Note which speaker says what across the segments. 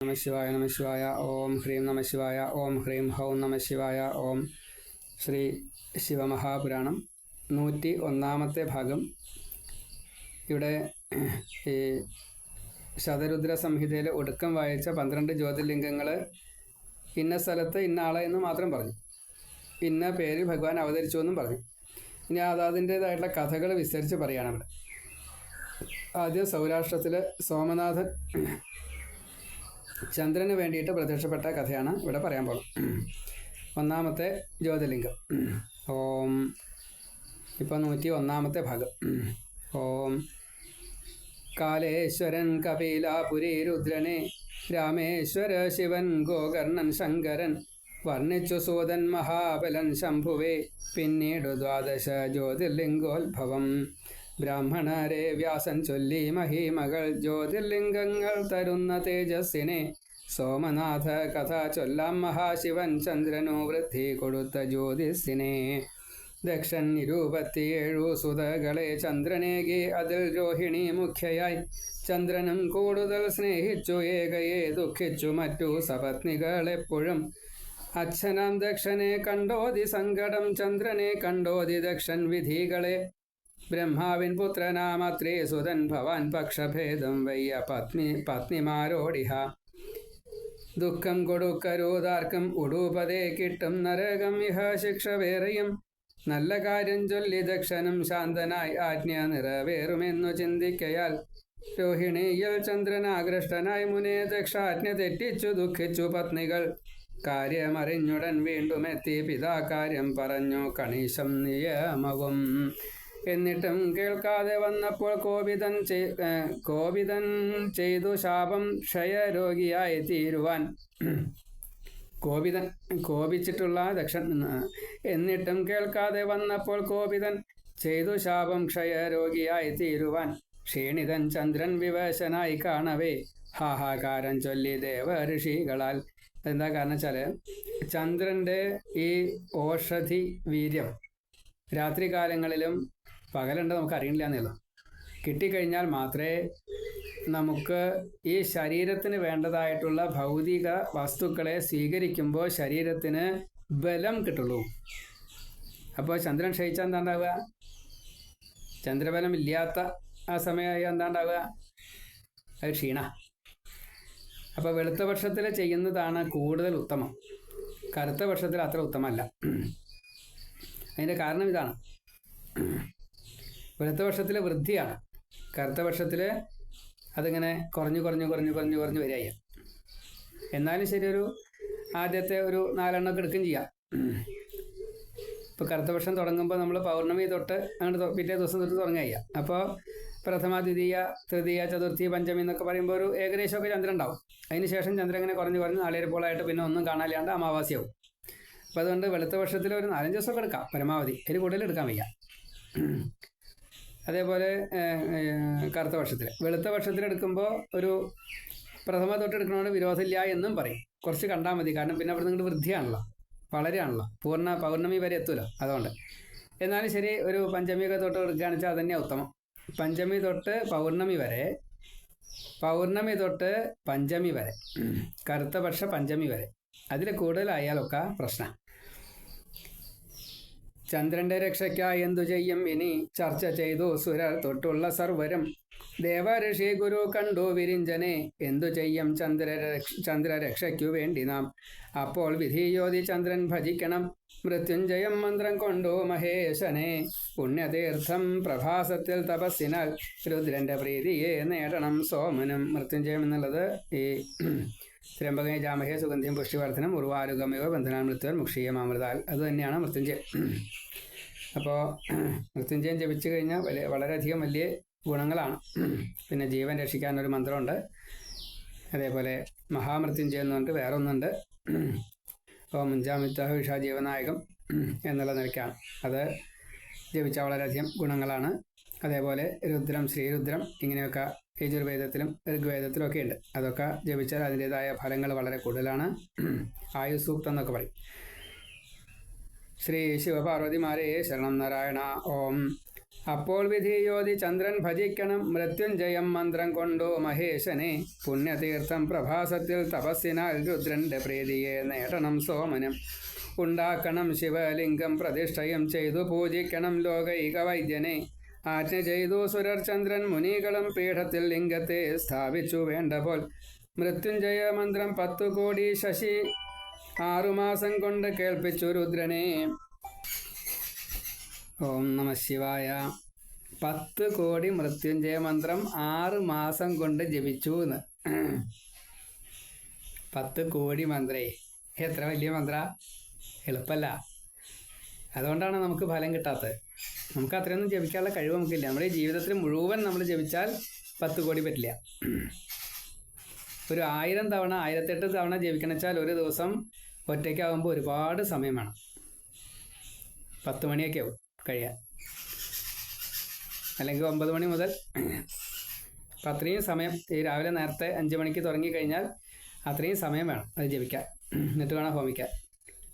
Speaker 1: നമ ശിവായ നമ ശിവായ ഓം ഹ്രീം നമ ശിവായ ഓം ഹ്രീം ഹൗം നമ ശിവായ ഓം ശ്രീ ശിവമഹാപുരാണം നൂറ്റി ഒന്നാമത്തെ ഭാഗം. ഇവിടെ ഈ ശതരുദ്ര സംഹിതയിൽ ഒടുക്കം വായിച്ച പന്ത്രണ്ട് ജ്യോതിർലിംഗങ്ങൾ ഇന്ന സ്ഥലത്ത് ഇന്ന ആളെ എന്ന് മാത്രം പറഞ്ഞു. ഇന്ന പേരിൽ ഭഗവാൻ അവതരിച്ചു എന്നും പറഞ്ഞു. ഇനി അതാതിന്റേതായിട്ടുള്ള കഥകൾ വിസ്തരിച്ച് പറയുകയാണ് ആദ്യം സൗരാഷ്ട്രത്തിൽ സോമനാഥൻ ചന്ദ്രന് വേണ്ടിയിട്ട് പ്രത്യക്ഷപ്പെട്ട കഥയാണ് ഇവിടെ പറയാൻ പോകുന്നത്. ഒന്നാമത്തെ ജ്യോതിലിംഗം ഓം ഇപ്പം നൂറ്റി ഒന്നാമത്തെ ഭാഗം. ഓം കാലേശ്വരൻ കപിലാപുരി രുദ്രനെ രാമേശ്വര ശിവൻ ഗോകർണൻ ശങ്കരൻ വർണിച്ചു സൂതൻ മഹാബലൻ ശംഭുവേ പിന്നീട് ദ്വാദശ ജ്യോതിർലിംഗോത്ഭവം. ബ്രാഹ്മണരെ വ്യാസൻ ചൊല്ലി മഹിമകൾ ജ്യോതിർലിംഗങ്ങൾ തരുന്ന തേജസ്സിനെ സോമനാഥ കഥ ചൊല്ലാം മഹാശിവൻ ചന്ദ്രനു വൃദ്ധി കൊടുത്ത ജ്യോതിസിനെ ദക്ഷൻ ഇരുപത്തിയേഴു സുതകളെ ചന്ദ്രനേകി അതിൽ രോഹിണി മുഖ്യയായി. ചന്ദ്രനും കൂടുതൽ സ്നേഹിച്ചു ഏകയെ ദുഃഖിച്ചു. മറ്റു സപത്നികളെപ്പോഴും അച്ഛനാം ദക്ഷനെ കണ്ടോതി സങ്കടം ചന്ദ്രനെ കണ്ടോതി ദക്ഷൻ വിധികളെ ബ്രഹ്മാവിൻ പുത്രനാമത്രേ സുതൻ ഭവാൻ പക്ഷഭേദം വയ്യ പത്നി പത്നിമാരോടിഹ ദുഃഖം കൊടുക്കരുതാർക്കും ഉടൂപതേ കിട്ടും നരകം ഇഹ ശിക്ഷ വേറെയും നല്ല കാര്യം ചൊല്ലി ദക്ഷനും ശാന്തനായി ആജ്ഞ നിറവേറുമെന്നു ചിന്തിക്കയാൽ രോഹിണിയിൽ ചന്ദ്രനാകൃഷ്ടനായി മുനേ ദക്ഷാജ്ഞ തെറ്റിച്ചു ദുഃഖിച്ചു പത്നികൾ. കാര്യമറിഞ്ഞുടൻ വീണ്ടും എത്തി പിതാ കാര്യം പറഞ്ഞു കണീശം നിയമവും. എന്നിട്ടും കേൾക്കാതെ വന്നപ്പോൾ കോപിതൻ കോപിതൻ ചെയ്തു ശാപം ക്ഷയരോഗിയായി തീരുവാൻ കോപിതൻ കോപിച്ചിട്ടുള്ള ദക്ഷൻ എന്നിട്ടും കേൾക്കാതെ വന്നപ്പോൾ കോപിതൻ ചെയ്തു ശാപം ക്ഷയരോഗിയായി തീരുവാൻ ക്ഷീണിതൻ ചന്ദ്രൻ വിവശനായി കാണവേ. ഹാഹാകാരം ചൊല്ലി ദേവ ഋഷികളാൽ എന്താ കാരണം വെച്ചാൽ ചന്ദ്രന്റെ ഈ ഓഷധി വീര്യം രാത്രികാലങ്ങളിലും പകലുണ്ട് നമുക്ക് അറിയില്ല എന്നുള്ളൂ കിട്ടിക്കഴിഞ്ഞാൽ മാത്രമേ നമുക്ക് ഈ ശരീരത്തിന് വേണ്ടതായിട്ടുള്ള ഭൗതിക വസ്തുക്കളെ സ്വീകരിക്കുമ്പോൾ ശരീരത്തിന് ബലം കിട്ടുള്ളൂ. അപ്പോൾ ചന്ദ്രൻ ക്ഷയിച്ചാൽ എന്താ ഉണ്ടാവുക ചന്ദ്രബലം ഇല്ലാത്ത ആ സമയമായി എന്താ ഉണ്ടാവുക അത് ക്ഷീണ. അപ്പോൾ വെളുത്ത പക്ഷത്തിൽ ചെയ്യുന്നതാണ് കൂടുതൽ ഉത്തമം. കറുത്ത പക്ഷത്തിൽ അത്ര ഉത്തമമല്ല. അതിന്റെ കാരണം ഇതാണ്. വെളുത്ത വർഷത്തിലെ വൃദ്ധിയാണ്. കറുത്ത വർഷത്തിൽ അതിങ്ങനെ കുറഞ്ഞു കുറഞ്ഞു കുറഞ്ഞു കുറഞ്ഞു കുറഞ്ഞു വരിക എന്നാലും ശരി ഒരു ആദ്യത്തെ ഒരു നാലെണ്ണമൊക്കെ എടുക്കുകയും ചെയ്യാം. ഇപ്പോൾ വർഷം തുടങ്ങുമ്പോൾ നമ്മൾ പൗർണമി തൊട്ട് അങ്ങോട്ട് പിറ്റേ ദിവസം തൊട്ട് തുടങ്ങുക അപ്പോൾ പ്രഥമ ദ്വിതീയ തൃതീയ ചതുർത്ഥി പഞ്ചമി എന്നൊക്കെ പറയുമ്പോൾ ഒരു ഏകദേശമൊക്കെ ചന്ദ്രൻ ഉണ്ടാവും. അതിന് ശേഷം ചന്ദ്രൻ ഇങ്ങനെ കുറഞ്ഞു കുറഞ്ഞ് നാളേരപ്പോളായിട്ട് പിന്നെ ഒന്നും കാണാനില്ലാണ്ട് അമാവാസ്യവും. അപ്പോൾ അതുകൊണ്ട് വെളുത്ത വർഷത്തിൽ ഒരു നാലഞ്ച് ദിവസമൊക്കെ എടുക്കാം പരമാവധി. അതിൽ കൂടുതൽ എടുക്കാൻ വയ്യ. അതേപോലെ കറുത്ത വർഷത്തിൽ വെളുത്ത വർഷത്തിൽ എടുക്കുമ്പോൾ ഒരു പ്രഥമ തൊട്ട് എടുക്കണോണ്ട് വിരോധമില്ല എന്നും പറയും. കുറച്ച് കണ്ടാൽ മതി. കാരണം പിന്നെ അവിടെ നിങ്ങളുടെ വൃദ്ധിയാണല്ലോ വളരെയാണല്ലോ. പൂർണ പൗർണമി വരെ എത്തൂല അതുകൊണ്ട്. എന്നാലും ശരി ഒരു പഞ്ചമിയൊക്കെ തൊട്ട് എടുക്കുകയാണെന്ന് വെച്ചാൽ അതന്നെയാണ് ഉത്തമം. പഞ്ചമി തൊട്ട് പൗർണമി വരെ പൗർണമി തൊട്ട് പഞ്ചമി വരെ കറുത്ത പക്ഷ പഞ്ചമി വരെ. അതിൽ കൂടുതലായാലൊക്കെ പ്രശ്നം. ചന്ദ്രന്റെ രക്ഷയ്ക്കായി എന്തു ചെയ്യും? ഇനി ചർച്ച ചെയ്തു. സുരർ തൊട്ടുള്ള സർവരും ദേവഋഷി ഗുരു കണ്ടു വിരിഞ്ചനെ. എന്തു ചെയ്യും ചന്ദ്ര ചന്ദ്രരക്ഷയ്ക്കു വേണ്ടി നാം? അപ്പോൾ വിധിയോതി ചന്ദ്രൻ ഭജിക്കണം. മൃത്യുഞ്ജയം മന്ത്രം കൊണ്ടു മഹേശനെ. പുണ്യതീർത്ഥം പ്രഭാസത്തിൽ തപസ്സിനാൽ രുദ്രന്റെ പ്രീതിയെ നേടണം സോമനും. മൃത്യുഞ്ജയം എന്നുള്ളത് ഈ ത്രംബകേ ജാമഹേ സുഗന്ധിയും പുഷ്ടിവർദ്ധനം ഉർവാരുഗമയോ ബന്ധനാൻ മൃത്യുവൻ മുക്ഷീയമാമൃതാൽ അത് തന്നെയാണ് മൃത്യുഞ്ജയം അപ്പോൾ മൃത്യുഞ്ജയം ജപിച്ചു കഴിഞ്ഞാൽ വലിയ വളരെയധികം വലിയ ഗുണങ്ങളാണ്. പിന്നെ ജീവൻ രക്ഷിക്കാനൊരു മന്ത്രമുണ്ട്. അതേപോലെ മഹാമൃത്യുഞ്ജയം എന്ന് പറഞ്ഞിട്ട് വേറെ ഒന്നുണ്ട് അപ്പോൾ മുഞ്ചാമിത്ത വിഷ ജീവനായകം എന്നുള്ള നിലയ്ക്കാണ്. അത് ജപിച്ച വളരെയധികം ഗുണങ്ങളാണ്. അതേപോലെ രുദ്രം ശ്രീരുദ്രം ഇങ്ങനെയൊക്കെ യജുർവേദത്തിലും ഋഗ്വേദത്തിലും ഒക്കെ ഉണ്ട്. അതൊക്കെ ജപിച്ചാൽ അതിന്റെതായ ഫലങ്ങൾ വളരെ കൂടുതലാണ്. ആയുസൂക്തം എന്നൊക്കെ പറയും. ശ്രീ ശിവപാർവതിമാരെ ശരണം നാരായണ. ഓം. അപ്പോൾ വിധിയോതി ചന്ദ്രൻ ഭജിക്കണം മൃത്യുഞ്ജയം മന്ത്രം കൊണ്ടു മഹേശനെ പുണ്യതീർത്ഥം പ്രഭാസത്തിൽ തപസ്സിനാൽ രുദ്രന്റെ പ്രീതിയെ നേടണം സോമനം. ഉണ്ടാക്കണം ശിവലിംഗം പ്രതിഷ്ഠയും ചെയ്തു പൂജിക്കണം ലോകൈക വൈദ്യനെ ആജ്ഞ ചെയ്തു സുരർ ചന്ദ്രൻ മുനികളും പീഠത്തിൽ ലിംഗത്തെ സ്ഥാപിച്ചു വേണ്ട പോൽ മൃത്യുഞ്ജയ മന്ത്രം പത്തു കോടി ശശി ആറുമാസം കൊണ്ട് കേൾപ്പിച്ചു രുദ്രനെ. ഓം നമ ശിവായ. പത്ത് കോടി മൃത്യുഞ്ജയ മന്ത്രം ആറ് മാസം കൊണ്ട് ജപിച്ചു എന്ന്. പത്ത് കോടി മന്ത്രേ. എത്ര വലിയ മന്ത്ര? എളുപ്പല്ല. അതുകൊണ്ടാണ് നമുക്ക് ഫലം കിട്ടാത്തത്. നമുക്ക് അത്രയൊന്നും ജപിക്കാനുള്ള കഴിവ് നമുക്കില്ല. നമ്മുടെ ജീവിതത്തിൽ മുഴുവൻ നമ്മൾ ജപിച്ചാൽ പത്ത് കോടി പറ്റില്ല. ഒരു ആയിരം തവണ ആയിരത്തെട്ട് തവണ ജപിക്കണം വെച്ചാൽ ഒരു ദിവസം ഒറ്റയ്ക്കാവുമ്പോൾ ഒരുപാട് സമയം വേണം. പത്ത് മണിയൊക്കെ ആവും കഴിയാൻ. അല്ലെങ്കിൽ ഒമ്പത് മണി മുതൽ. അത്രയും സമയം ഈ രാവിലെ നേരത്തെ അഞ്ച് മണിക്ക് തുടങ്ങി കഴിഞ്ഞാൽ അത്രയും സമയം വേണം അത് ജപിക്കാൻ. എന്നിട്ട് വേണം ഹോമിക്കാൻ.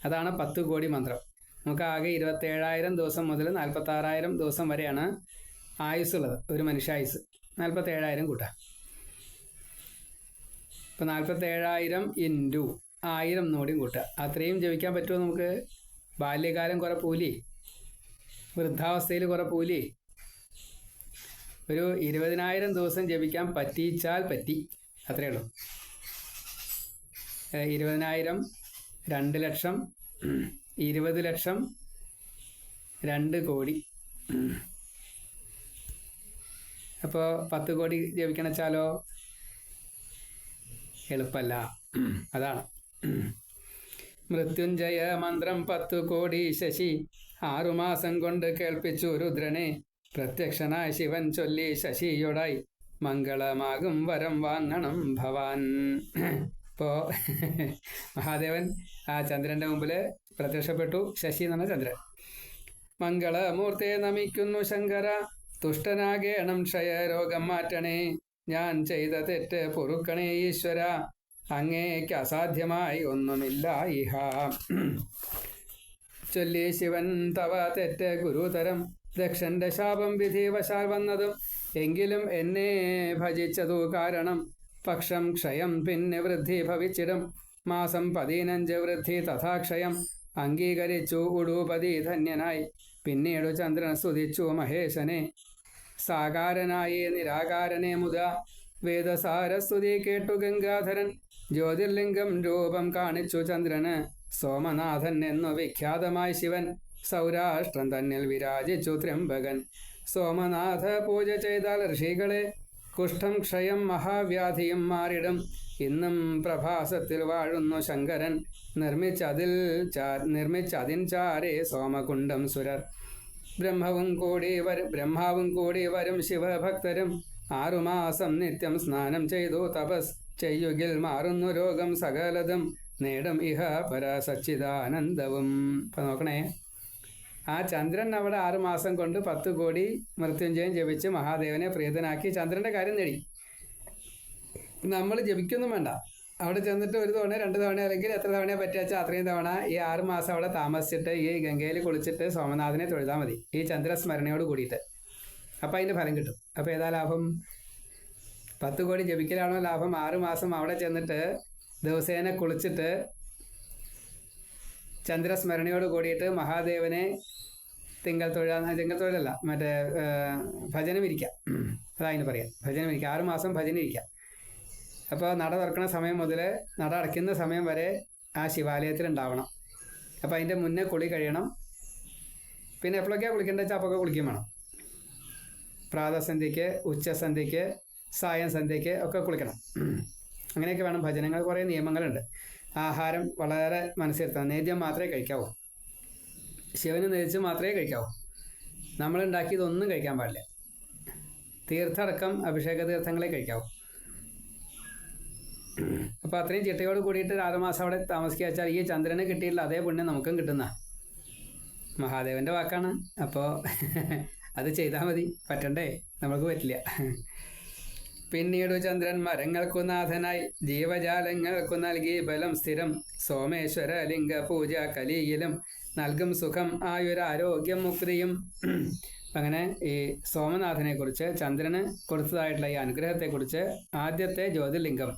Speaker 1: അതാണ് പത്ത് കോടി മന്ത്രം. നമുക്ക് ആകെ ഇരുപത്തേഴായിരം ദിവസം മുതൽ നാൽപ്പത്താറായിരം ദിവസം വരെയാണ് ആയുസ്സുള്ളത് ഒരു മനുഷ്യായുസ് നാൽപ്പത്തേഴായിരം കൂട്ടാം. ഇപ്പം നാൽപ്പത്തേഴായിരം ഇന്റു ആയിരം നോടിയും കൂട്ടുക അത്രയും ജപിക്കാൻ പറ്റുമോ നമുക്ക്? ബാല്യകാലം കുറെ പൂലി. വൃദ്ധാവസ്ഥയിൽ കുറെ പൂലി. ഒരു ഇരുപതിനായിരം ദിവസം ജപിക്കാൻ പറ്റിച്ചാൽ പറ്റി. അത്രയേ ഉള്ളൂ. ഇരുപതിനായിരം രണ്ട് ലക്ഷം ഇരുപത് ലക്ഷം രണ്ട് കോടി. അപ്പോൾ പത്ത് കോടി ജപിക്കണച്ചാലോ? എളുപ്പമല്ല അതാണ്. മൃത്യുഞ്ജയ മന്ത്രം പത്തു കോടി ശശി. ആറുമാസം കൊണ്ട് കേൾപ്പിച്ചു രുദ്രനെ. പ്രത്യക്ഷനായ ശിവൻ ചൊല്ലി ശശിയോടായി. മംഗളമാകും വരം വാങ്ങണം ഭവാൻ. ഇപ്പോ മഹാദേവൻ ആ ചന്ദ്രന്റെ മുമ്പിൽ പ്രത്യക്ഷപ്പെട്ടു. ശശി എന്ന ചന്ദ്രൻ. മംഗളമൂർത്തിയെ നമിക്കുന്നു ശങ്കര തുഷ്ടനാകേണം ക്ഷയരോഗം മാറ്റണേ. ഞാൻ ചെയ്ത തെറ്റ് പൊറുക്കണേ ഈശ്വര അങ്ങേക്ക് അസാധ്യമായി ഒന്നുമില്ല ഇഹ. ചൊല്ലി ശിവൻ തവ തെറ്റ് ഗുരുതരം. ദക്ഷന്റെ ശാപം വിധിവശാൽ വന്നതും എങ്കിലും എന്നെ ഭജിച്ചതു കാരണം. പക്ഷം ക്ഷയം പിന്നെ വൃദ്ധി ഭവിച്ചിടും. മാസം പതിനഞ്ച് വൃദ്ധി തഥാക്ഷയം അംഗീകരിച്ചു ഉടൂപതി ധന്യനായി. പിന്നീടു ചന്ദ്രൻ സ്തുതിച്ചു മഹേശനെ. സാകാരനായി നിരാകാരനെ മുത. വേദസാരസ്തുതി കേട്ടു ഗംഗാധരൻ. ജ്യോതിർലിംഗം രൂപം കാണിച്ചു ചന്ദ്രന്. സോമനാഥൻ എന്നു വിഖ്യാതമായി ശിവൻ. സൗരാഷ്ട്രം തന്നിൽ വിരാജിച്ചു ത്രിംബകൻ സോമനാഥ പൂജ ചെയ്താൽ ഋഷികളെ കുഷ്ഠം ക്ഷയം മഹാവ്യാധിയും മാറിടും. ഇന്നും പ്രഭാസത്തിൽ വാഴുന്നു ശങ്കരൻ. നിർമ്മിച്ചതിൽ നിർമ്മിച്ചതിൻ ചാരേ സോമകുണ്ടം സുരർ. ബ്രഹ്മവും കൂടി വരും ബ്രഹ്മാവും കൂടി വരും ശിവഭക്തരും. ആറുമാസം നിത്യം സ്നാനം ചെയ്തു തപസ് ചെയ്യുകിൽ മാറുന്നു രോഗം സകലതും. നേടും ഇഹ പര സച്ചിദാനന്ദവും നോക്കണേ. ആ ചന്ദ്രൻ അവിടെ ആറുമാസം കൊണ്ട് പത്ത് കോടി മൃത്യുഞ്ജയം ജപിച്ച് മഹാദേവനെ പ്രീതനാക്കി ചന്ദ്രന്റെ കാര്യം നേടി. നമ്മൾ ജപിക്കൊന്നും വേണ്ട. അവിടെ ചെന്നിട്ട് ഒരു തവണ രണ്ട് തവണ അല്ലെങ്കിൽ എത്ര തവണ പറ്റിയാച്ചാൽ അത്രയും തവണ ഈ ആറ് മാസം അവിടെ താമസിച്ചിട്ട് ഈ ഗംഗയിൽ കുളിച്ചിട്ട് സോമനാഥനെ തൊഴുതാൽ മതി. ഈ ചന്ദ്രസ്മരണയോട് കൂടിയിട്ട്. അപ്പം അതിന്റെ ഫലം കിട്ടും. അപ്പോൾ ഏതാ ലാഭം? പത്ത് കോടി ജപിക്കലാണോ ലാഭം? ആറ് മാസം അവിടെ ചെന്നിട്ട് ദിവസേന കുളിച്ചിട്ട് ചന്ദ്രസ്മരണയോട് കൂടിയിട്ട് മഹാദേവനെ തിങ്കൾ തൊഴാ തിങ്കൾ തൊഴിലല്ല മറ്റേ ഭജനമിരിക്കാം. ഭജനം ഇരിക്കാം അതാ അതിന് പറയാം. ഭജനം ഇരിക്കാം ആറു മാസം ഭജനം ഇരിക്കാം അപ്പോൾ നട തുറക്കുന്ന സമയം മുതൽ നട അടയ്ക്കുന്ന സമയം വരെ ആ ശിവാലയത്തിൽ ഉണ്ടാവണം അപ്പോൾ അതിന്റെ മുന്നേ കുളി കഴിയണം. പിന്നെ എപ്പോഴൊക്കെയാണ് കുളിക്കേണ്ടത് വെച്ചാൽ അപ്പൊക്കെ കുളിക്കും വേണം. പ്രാതസന്ധ്യയ്ക്ക് ഉച്ചസന്ധ്യയ്ക്ക് സായം സന്ധ്യയ്ക്ക് ഒക്കെ കുളിക്കണം. അങ്ങനെയൊക്കെ വേണം. ഭജനങ്ങൾ കുറേ നിയമങ്ങളുണ്ട്. ആഹാരം വളരെ മനസ്സിരുത്തണം നേദ്യം മാത്രമേ കഴിക്കാവൂ. ശിവന് നേദ്യം മാത്രമേ കഴിക്കാവൂ. നമ്മൾ ഉണ്ടാക്കിയതൊന്നും കഴിക്കാൻ പാടില്ല. തീർത്ഥടക്കം അഭിഷേക തീർത്ഥങ്ങളെ കഴിക്കാവൂ. അപ്പോൾ അത്രയും ചിട്ടയോട് കൂടിയിട്ട് ആറുമാസം അവിടെ താമസിക്കുക വെച്ചാൽ ഈ ചന്ദ്രനെ കിട്ടിയില്ല അതേ പുണ്യം നമുക്കും കിട്ടുന്ന മഹാദേവന്റെ വാക്കാണ്. അപ്പോൾ അത് ചെയ്താൽ മതി. പറ്റണ്ടേ? നമുക്ക് പറ്റില്ല. പിന്നീട് ചന്ദ്രൻ മരങ്ങൾക്കു നാഥനായി ജീവജാലങ്ങൾക്കു നൽകി ബലം സ്ഥിരം. സോമേശ്വര ലിംഗ പൂജ കലിയിലും നൽകും സുഖം ആയുരാരോഗ്യം മുക്തിയും. അങ്ങനെ ഈ സോമനാഥനെ കുറിച്ച് ചന്ദ്രന് കൊടുത്തതായിട്ടുള്ള ഈ അനുഗ്രഹത്തെക്കുറിച്ച് ആദ്യത്തെ ജ്യോതിർലിംഗം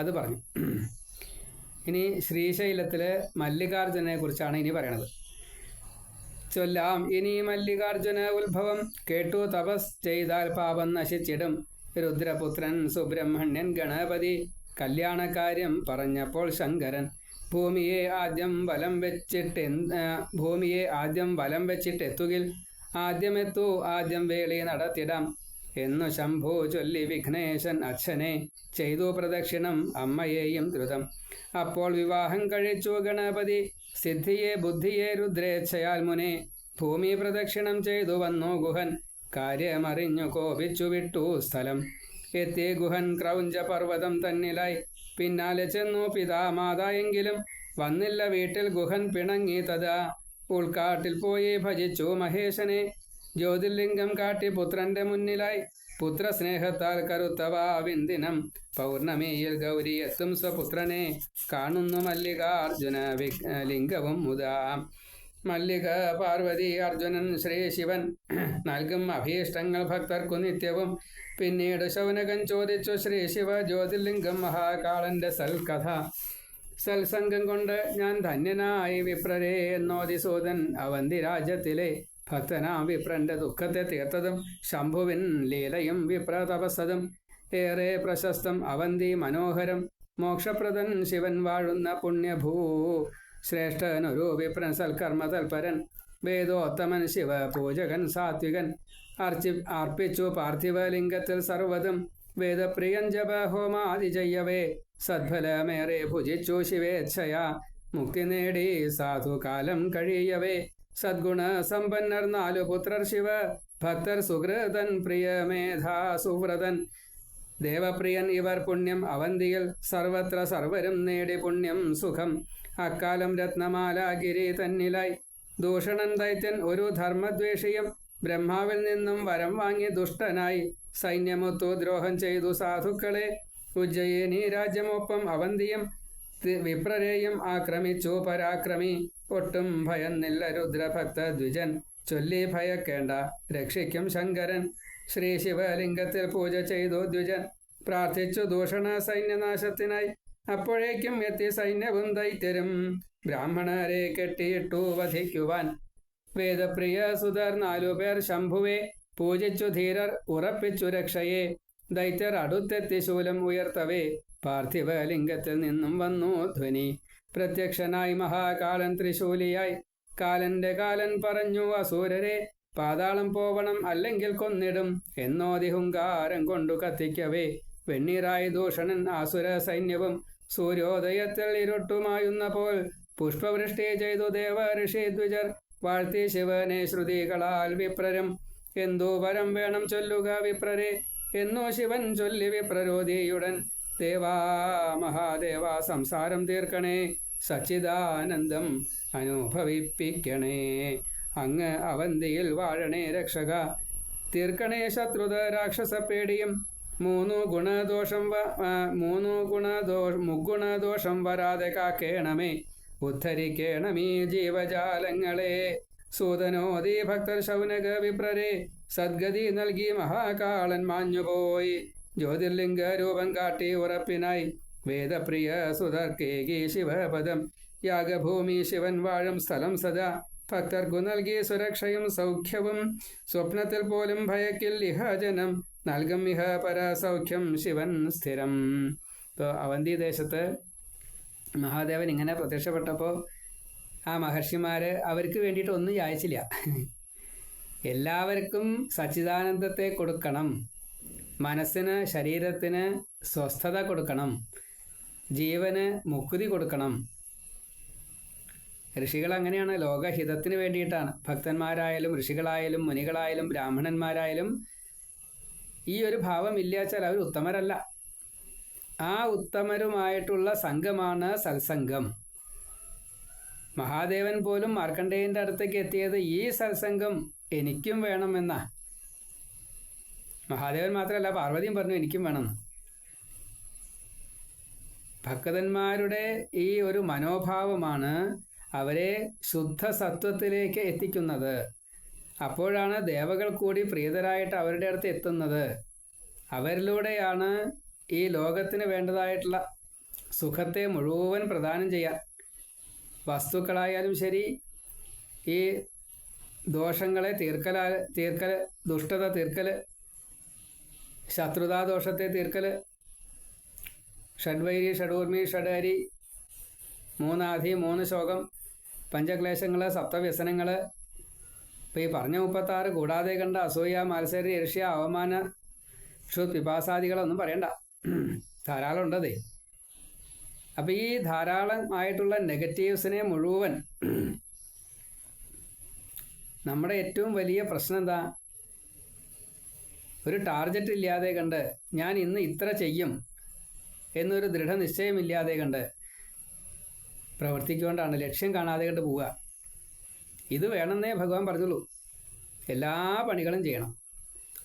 Speaker 1: അത് പറഞ്ഞു. ഇനി ശ്രീശൈലത്തിലെ മല്ലികാർജുനെ കുറിച്ചാണ് ഇനി പറയണത്. ചൊല്ലാം ഇനി മല്ലികാർജുന ഉത്ഭവം. കേട്ടു തപസ് ചെയ്താൽ പാപം നശിച്ചിടും. രുദ്രപുത്രൻ സുബ്രഹ്മണ്യൻ ഗണപതി. കല്യാണകാര്യം പറഞ്ഞപ്പോൾ ശങ്കരൻ ഭൂമിയെ ആദ്യം വലം വെച്ചിട്ട് ഭൂമിയെ ആദ്യം വലം വെച്ചിട്ടെത്തുകിൽ ആദ്യമെത്തു ആദ്യം വേളി നടത്തിടാം എന്നു ശംഭു ചൊല്ലി വിഘ്നേശൻ അച്ഛനെ ചെയ്തു പ്രദക്ഷിണം അമ്മയെയും ദ്രുതം. അപ്പോൾ വിവാഹം കഴിച്ചു ഗണപതി. സിദ്ധിയെ ബുദ്ധിയെ രുദ്രേച്ഛയാൽ മുനെ ഭൂമി പ്രദക്ഷിണം ചെയ്തു വന്നു ഗുഹൻ. കാര്യമറിഞ്ഞു കോപിച്ചു വിട്ടു സ്ഥലം. എത്തി ഗുഹൻ ക്രൗഞ്ച പർവതം തന്നിലായി. പിന്നാലെ ചെന്നു പിതാമാതായെങ്കിലും. വന്നില്ല വീട്ടിൽ ഗുഹൻ പിണങ്ങി തഥാ ഉൾക്കാട്ടിൽ പോയി ഭജിച്ചു മഹേശനെ. ജ്യോതിർലിംഗം കാട്ടി പുത്രന്റെ മുന്നിലായി. പുത്രസ്നേഹത്താൽ കരുത്തവാവിന്ദിനം പൗർണമിയിൽ ഗൗരി എത്തും സ്വപുത്രനെ. കാണുന്നു മല്ലികാർജുന ലിംഗവും മുതാ. മല്ലിക പാർവതി അർജുനൻ ശ്രീ ശിവൻ. നൽകും അഭീഷ്ടങ്ങൾ ഭക്തർക്കു നിത്യവും. പിന്നീട് ശൗനകൻ ചോദിച്ചു ശ്രീ ശിവ ജ്യോതിർലിംഗം മഹാകാളന്റെ സൽകഥ. സൽസംഗം കൊണ്ട് ഞാൻ ധന്യനായി വിപ്രരേ എന്നോദിസൂതൻ അവന്തി രാജ്യത്തിലെ ഭക്തനാം വിപ്രന്റെ ദുഃഖത്തെ തീർത്തതും ശംഭുവിൻ ലീലയും വിപ്ര തപസ്സതും ഏറെ പ്രശസ്തം അവന്തി മനോഹരം. മോക്ഷപ്രദൻ ശിവൻ വാഴുന്ന പുണ്യഭൂ. ശ്രേഷ്ഠനൊരു വിപ്രൻ സൽക്കർമ്മ തൽപരൻ വേദോത്തമൻ ശിവ പൂജകൻ സാത്വികൻ അർച്ചി അർപ്പിച്ചു പാർത്ഥിവലിംഗത്തിൽ സർവതും വേദപ്രിയൻ ജപ ഹോമാദി ചെയ്യവേ സദ്ഫലമേറെ ഭുജിച്ചു ശിവേച്ഛയ മുക്തി നേടി സാധുകാലം കഴിയവേ സദ്ഗുണ സമ്പന്നർ നാലു പുത്രർ ശിവ ഭക്തർ സുഹൃതൻ പ്രിയമേധാ സുവ്രതൻ ദേവപ്രിയൻ ഇവർ പുണ്യം അവന്തിയിൽ സർവത്ര സർവരും നേടി പുണ്യം സുഖം. അക്കാലം രത്നമാല ഗിരി തന്നിലായി. ദൂഷണൻ ദൈത്യൻ ഒരു ധർമ്മദ്വേഷിയും ബ്രഹ്മാവിൽ നിന്നും വരം വാങ്ങി ദുഷ്ടനായി. സൈന്യമൊത്തു ദ്രോഹം ചെയ്തു സാധുക്കളെ. ഉജ്ജയിനി രാജ്യമൊപ്പം അവന്തിയും വിപ്രരെയും ആക്രമിച്ചു പരാക്രമി. ഒട്ടും ഭയന്നില്ല രുദ്രഭക്ത ദ്വിജൻ. ചൊല്ലി ഭയക്കേണ്ട രക്ഷിക്കും ശങ്കരൻ. ശ്രീ ശിവലിംഗത്തിൽ പൂജ ചെയ്തു ദ്വിജൻ. പ്രാർത്ഥിച്ചു ദൂഷണ സൈന്യനാശത്തിനായി. അപ്പോഴേക്കും എത്തി സൈന്യവും ദൈത്യരും ബ്രാഹ്മണരെ കെട്ടിയിട്ടു വധിക്കുവാൻ. വേദപ്രിയ സുധർ നാലുപേർ ശംഭുവെ പൂജിച്ചു ധീരർ ഉറപ്പിച്ചു രക്ഷയെ. ദൈത്യർ അടുത്തെത്തി ശൂലം ഉയർത്തവേ. പാർത്ഥിവ ലിംഗത്തിൽ നിന്നും വന്നു ധ്വനി. പ്രത്യക്ഷനായി മഹാകാലൻ ത്രിശൂലിയായി. കാലന്റെ കാലൻ പറഞ്ഞു അസൂരരെ പാതാളം പോവണം അല്ലെങ്കിൽ കൊന്നിടും. എന്നോ എന്നോതിഹുങ്കാരം കൊണ്ടു കത്തിക്കവേ. വെണ്ണീറായി ദൂഷണൻ ആസുര സൈന്യവും സൂര്യോദയത്തിൽ ഇരുട്ടുമായുന്ന പോൽ പുഷ്പവൃഷ്ടി ചെയ്തു ദേവ ഋഷി ദ്വിജർ. വാഴ്ത്തി ശിവനെ ശ്രുതികളാൽ വിപ്രരം. എന്തോ വരം വേണം ചൊല്ലുക വിപ്രരെ എന്നോ ശിവൻ ചൊല്ലി വിപ്രരോധിയുടൻ ദേവാ മഹാദേവ സംസാരം തീർക്കണേ. സച്ചിദാനന്ദം അനുഭവിപ്പിക്കണേ. അങ്ങ് അവന്തിയിൽ വാഴണേ രക്ഷക. തീർക്കണേ ശത്രുത രാക്ഷസ പേടിയും. മൂന്നു ഗുണദോഷം മൂന്നു ഗുണദോഷ മുഗുണദോഷം വരാതെ കാക്കേണമേ. ഉദ്ധരിക്കേണമീ ജീവജാലങ്ങളെ. സൂതനോദി ഭക്തർ ശൗനക വിപ്രരെ. സദ്ഗതി നൽകി മഹാകാളൻ മാഞ്ഞുപോയി. ജ്യോതിർലിംഗ രൂപം കാട്ടി ഉറപ്പിനായി. വേദപ്രിയ സുതർക്കേകി ശിവപദം. യാഗഭൂമി ശിവൻ വാഴും സ്ഥലം സദാ. ഭക്തർക്കു നൽകി സുരക്ഷയും സൗഖ്യവും. സ്വപ്നത്തിൽ പോലും ഭയക്കിൽ ഇഹജനം. നൽകും ഇഹ പരസൗഖ്യം ശിവൻ സ്ഥിരം. ഇപ്പോൾ അവന്തി ദേശത്ത് മഹാദേവൻ ഇങ്ങനെ പ്രത്യക്ഷപ്പെട്ടപ്പോൾ ആ മഹർഷിമാർ അവർക്ക് വേണ്ടിയിട്ട് ഒന്നും യാചിച്ചില്ല. എല്ലാവർക്കും സച്ചിദാനന്ദത്തെ കൊടുക്കണം. മനസ്സിന് ശരീരത്തിന് സ്വസ്ഥത കൊടുക്കണം. ജീവന് മുക്തി കൊടുക്കണം. ഋഷികൾ അങ്ങനെയാണ്. ലോകഹിതത്തിന് വേണ്ടിയിട്ടാണ്. ഭക്തന്മാരായാലും ഋഷികളായാലും മുനികളായാലും ബ്രാഹ്മണന്മാരായാലും ഈ ഒരു ഭാവം ഇല്ലാച്ചാൽ അവർ ഉത്തമരല്ല. ആ ഉത്തമരുമായിട്ടുള്ള സംഘമാണ് സത്സംഗം. മഹാദേവൻ പോലും മാർക്കണ്ഡേയന്റെ അടുത്തേക്ക് എത്തിയത് ഈ സത്സംഗം എനിക്കും വേണമെന്ന. മഹാദേവൻ മാത്രമല്ല പാർവതിയും പറഞ്ഞു എനിക്കും വേണമെന്ന് ഭക്തന്മാരുടെ ഈ ഒരു മനോഭാവമാണ് അവരെ ശുദ്ധ സത്വത്തിലേക്ക് എത്തിക്കുന്നത്. അപ്പോഴാണ് ദേവകൾ കൂടി പ്രീതരായിട്ട് അവരുടെ അടുത്ത് എത്തുന്നത്. അവരിലൂടെയാണ് ഈ ലോകത്തിന് വേണ്ടതായിട്ടുള്ള സുഖത്തെ മുഴുവൻ പ്രദാനം ചെയ്യാൻ. വസ്തുക്കളായാലും ശരി ഈ ദോഷങ്ങളെ തീർക്കല തീർക്കൽ ദുഷ്ടത തീർക്കൽ ശത്രുതാദോഷത്തെ തീർക്കൽ ഷഡ്വൈരി ഷഡൂർമി ഷഡഹരി മൂന്നാധി മൂന്ന് ശോകം പഞ്ചക്ലേശങ്ങൾ സപ്തവ്യസനങ്ങൾ ഇപ്പോൾ ഈ പറഞ്ഞ മുപ്പത്താറ് കൂടാതെ കണ്ട അസൂയ മത്സര ഇർഷ്യ അവമാന ക്ഷു പിപാസാദികളൊന്നും പറയണ്ട. ധാരാളം ഉണ്ടതേ അപ്പം ഈ ധാരാളം ആയിട്ടുള്ള നെഗറ്റീവ്സിനെ മുഴുവൻ നമ്മുടെ ഏറ്റവും വലിയ പ്രശ്നം എന്താ? ഒരു ടാർഗറ്റ് ഇല്ലാതെ കണ്ട് ഞാൻ ഇന്ന് ഇത്ര ചെയ്യും എന്നൊരു ദൃഢനിശ്ചയമില്ലാതെ കണ്ട് പ്രവർത്തിക്കൊണ്ടാണ് ലക്ഷ്യം കാണാതെ കണ്ട് പോവുക. ഇത് വേണമെന്നേ ഭഗവാൻ പറഞ്ഞുള്ളൂ. എല്ലാ പണികളും ചെയ്യണം.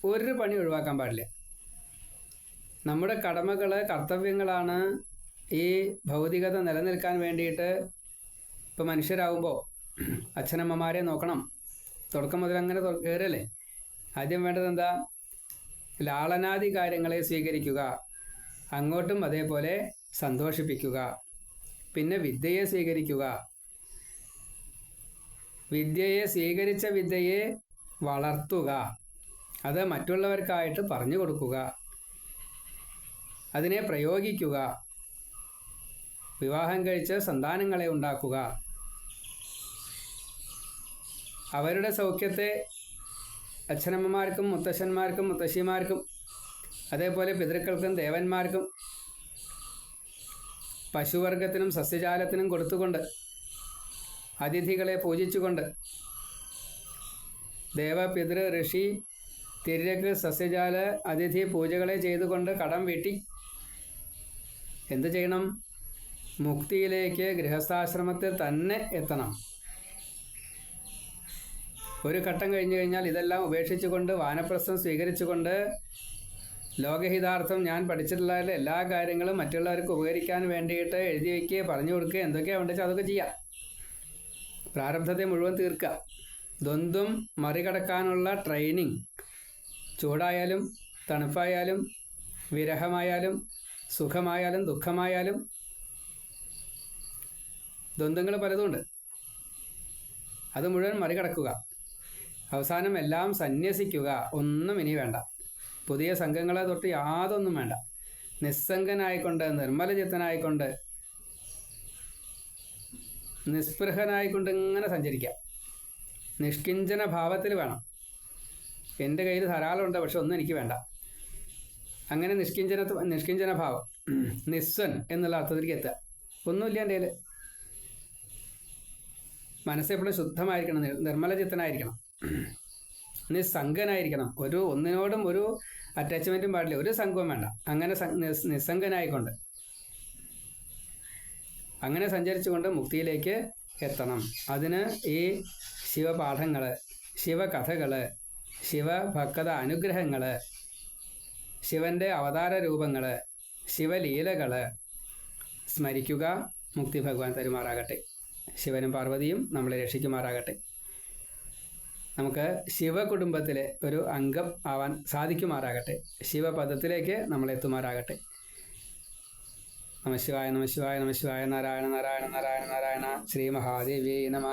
Speaker 1: ഒരു പണി ഒഴിവാക്കാൻ പാടില്ല. നമ്മുടെ കടമകൾ കർത്തവ്യങ്ങളാണ് ഈ ഭൗതികത നിലനിൽക്കാൻ വേണ്ടിയിട്ട് ഇപ്പോൾ മനുഷ്യരാകുമ്പോൾ അച്ഛനമ്മമാരെ നോക്കണം. തുടക്കം മുതൽ അങ്ങനെ കയറല്ലേ ആദ്യം വേണ്ടത് എന്താ? ലാളനാദി കാര്യങ്ങളെ സ്വീകരിക്കുക. അങ്ങോട്ടും അതേപോലെ സന്തോഷിപ്പിക്കുക. പിന്നെ വിദ്യയെ സ്വീകരിക്കുക. വിദ്യയെ സ്വീകരിച്ച വിദ്യയെ വളർത്തുക. അത് മറ്റുള്ളവർക്കായിട്ട് പറഞ്ഞു കൊടുക്കുക. അതിനെ പ്രയോഗിക്കുക. വിവാഹം കഴിച്ച് സന്താനങ്ങളെ ഉണ്ടാക്കുക. അവരുടെ സൗഖ്യത്തെ അച്ഛനമ്മമാർക്കും മുത്തശ്ശന്മാർക്കും മുത്തശ്ശിമാർക്കും അതേപോലെ പിതൃക്കൾക്കും ദേവന്മാർക്കും പശുവർഗത്തിനും സസ്യജാലത്തിനും കൊടുത്തുകൊണ്ട് അതിഥികളെ പൂജിച്ചുകൊണ്ട് ദേവപിതൃ ഋഷി തിരക്ക് സസ്യജാല അതിഥി പൂജകളെ ചെയ്തുകൊണ്ട് കടം വീട്ടി. എന്തു ചെയ്യണം? മുക്തിയിലേക്ക് ഗൃഹസ്ഥാശ്രമത്തിൽ തന്നെ എത്തണം. ഒരു ഘട്ടം കഴിഞ്ഞു കഴിഞ്ഞാൽ ഇതെല്ലാം ഉപേക്ഷിച്ചുകൊണ്ട് വാനപ്രസ്ഥം സ്വീകരിച്ചുകൊണ്ട് ലോകഹിതാർത്ഥം ഞാൻ പഠിച്ചിട്ടുള്ള എല്ലാ കാര്യങ്ങളും മറ്റുള്ളവർക്ക് ഉപകരിക്കാൻ വേണ്ടിയിട്ട് എഴുതി വയ്ക്കുക പറഞ്ഞു കൊടുക്കുക എന്തൊക്കെയാണ് വേണ്ടത് അതൊക്കെ ചെയ്യാം. പ്രാരബ്ധത്തെ മുഴുവൻ തീർക്കുക. ദ്വന്ദ്വം മറികടക്കാനുള്ള ട്രെയിനിങ്. ചൂടായാലും തണുപ്പായാലും വിരഹമായാലും സുഖമായാലും ദുഃഖമായാലും ദ്വന്ദ്ങ്ങൾ പലതുമുണ്ട്. അത് മുഴുവൻ മറികടക്കുക. അവസാനം എല്ലാം സന്യസിക്കുക. ഒന്നും ഇനി വേണ്ട. പുതിയ സംഘങ്ങളെ തൊട്ട് യാതൊന്നും വേണ്ട. നിസ്സംഗനായിക്കൊണ്ട് നിർമ്മലചിത്തനായിക്കൊണ്ട് നിസ്പൃഹനായിക്കൊണ്ട് ഇങ്ങനെ സഞ്ചരിക്കാം. നിഷ്കിഞ്ചന ഭാവത്തിൽ വേണം. എന്റെ കയ്യിൽ ധാരാളം ഉണ്ട് പക്ഷെ ഒന്നും എനിക്ക് വേണ്ട. അങ്ങനെ നിഷ്കിഞ്ചന നിഷ്കിഞ്ചന ഭാവം നിസ്വൻ എന്നുള്ള അർത്ഥത്തിലേക്ക് എത്തുക. ഒന്നുമില്ല എന്റെ കയ്യിൽ. മനസ്സെപ്പോഴും ശുദ്ധമായിരിക്കണം നിർമ്മലചിത്തനായിരിക്കണം. നിസ്സംഗനായിരിക്കണം. ഒരു ഒന്നിനോടും ഒരു അറ്റാച്ച്മെന്റും പാടില്ല. ഒരു സംഘവും വേണ്ട. അങ്ങനെ നിസ്സംഗനായിക്കൊണ്ട് അങ്ങനെ സഞ്ചരിച്ചുകൊണ്ട് മുക്തിയിലേക്ക് എത്തണം. അതിന് ഈ ശിവപാഠങ്ങൾ ശിവകഥകൾ ശിവഭക്ത അനുഗ്രഹങ്ങൾ ശിവന്റെ അവതാര രൂപങ്ങൾ ശിവലീലകൾ സ്മരിക്കുക മുക്തി ഭഗവാൻ തരുമാറാകട്ടെ. ശിവനും പാർവതിയും നമ്മളെ രക്ഷിക്കുമാറാകട്ടെ. നമുക്ക് ശിവകുടുംബത്തിലെ ഒരു അംഗം ആവാൻ സാധിക്കുമാറാകട്ടെ. ശിവപദത്തിലേക്ക് നമ്മൾ എത്തുമാറാകട്ടെ നമശിവായ നമശിവായ നമശിവായ നാരായണ നാരായണ നാരായണ നാരായണ ശ്രീ മഹാദേവി നമ.